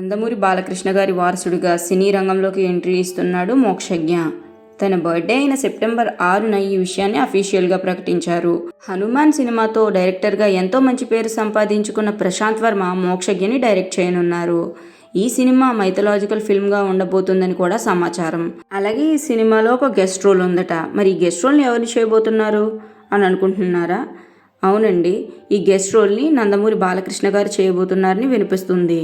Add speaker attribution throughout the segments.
Speaker 1: నందమూరి బాలకృష్ణ గారి వారసుడిగా సినీ రంగంలోకి ఎంట్రీ ఇస్తున్నాడు మోక్షజ్ఞ. తన బర్త్డే అయిన సెప్టెంబర్ ఆరున ఈ విషయాన్ని అఫీషియల్గా ప్రకటించారు. హనుమాన్ సినిమాతో డైరెక్టర్గా ఎంతో మంచి పేరు సంపాదించుకున్న ప్రశాంత్ వర్మ మోక్షజ్ఞని డైరెక్ట్ చేయనున్నారు. ఈ సినిమా మైథలాజికల్ ఫిల్మ్గా ఉండబోతుందని కూడా సమాచారం. అలాగే ఈ సినిమాలో ఒక గెస్ట్ రోల్ ఉందట. మరి ఈ గెస్ట్ రోల్ని ఎవరు చేయబోతున్నారు? అని అనుకుంటున్నారా? అవునండి ఈ గెస్ట్ రోల్ని నందమూరి బాలకృష్ణ గారు చేయబోతున్నారని వినిపిస్తుంది.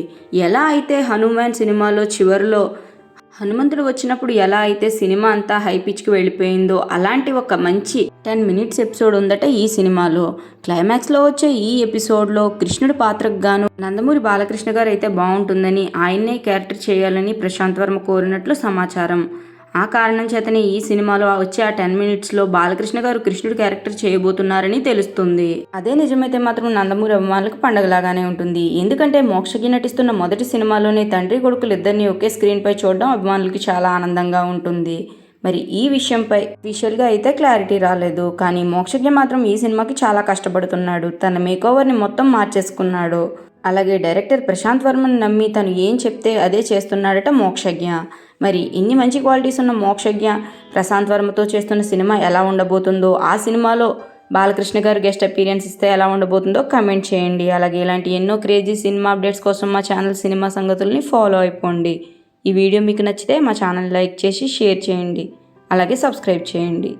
Speaker 1: ఎలా అయితే హనుమాన్ సినిమాలో చివరిలో హనుమంతుడు వచ్చినప్పుడు ఎలా అయితే సినిమా అంతా హై పిచ్కి వెళ్ళిపోయిందో అలాంటి ఒక మంచి టెన్ మినిట్స్ ఎపిసోడ్ ఉందట ఈ సినిమాలో. క్లైమాక్స్లో వచ్చే ఈ ఎపిసోడ్లో కృష్ణుడి పాత్రకు గాను నందమూరి బాలకృష్ణ గారు అయితే బాగుంటుందని ఆయన్నే క్యారెక్టర్ చేయాలని ప్రశాంత్ వర్మ కోరినట్లు సమాచారం. ఆ కారణం చేతనే ఈ సినిమాలో వచ్చే ఆ టెన్ మినిట్స్లో బాలకృష్ణ గారు కృష్ణుడు క్యారెక్టర్ చేయబోతున్నారని తెలుస్తుంది. అదే నిజమైతే మాత్రం నందమూరి అభిమానులకు పండగలాగానే ఉంటుంది. ఎందుకంటే మోక్షకి నటిస్తున్న మొదటి సినిమాలోనే తండ్రి కొడుకులు ఇద్దరిని ఒకే స్క్రీన్పై చూడడం అభిమానులకి చాలా ఆనందంగా ఉంటుంది. మరి ఈ విషయంపై విషువల్గా అయితే క్లారిటీ రాలేదు. కానీ మోక్షజ్ఞ మాత్రం ఈ సినిమాకి చాలా కష్టపడుతున్నాడు. తన మేకోవర్ని మొత్తం మార్చేసుకున్నాడు. అలాగే డైరెక్టర్ ప్రశాంత్ వర్మను నమ్మి తను ఏం చెప్తే అదే చేస్తున్నాడట మోక్షజ్ఞ. మరి ఇన్ని మంచి క్వాలిటీస్ ఉన్న మోక్షజ్ఞ ప్రశాంత్ వర్మతో చేస్తున్న సినిమా ఎలా ఉండబోతుందో ఆ సినిమాలో బాలకృష్ణ గారు గెస్ట్ అపీరియన్స్ ఇస్తే ఎలా ఉండబోతుందో కమెంట్ చేయండి. అలాగే ఇలాంటి ఎన్నో క్రేజీ సినిమా అప్డేట్స్ కోసం మా ఛానల్ సినిమా సంగతుల్ని ఫాలో అయిపోండి. ఈ వీడియో మీకు నచ్చితే మా ఛానల్ లైక్ చేసి షేర్ చేయండి. అలాగే సబ్స్క్రైబ్ చేయండి.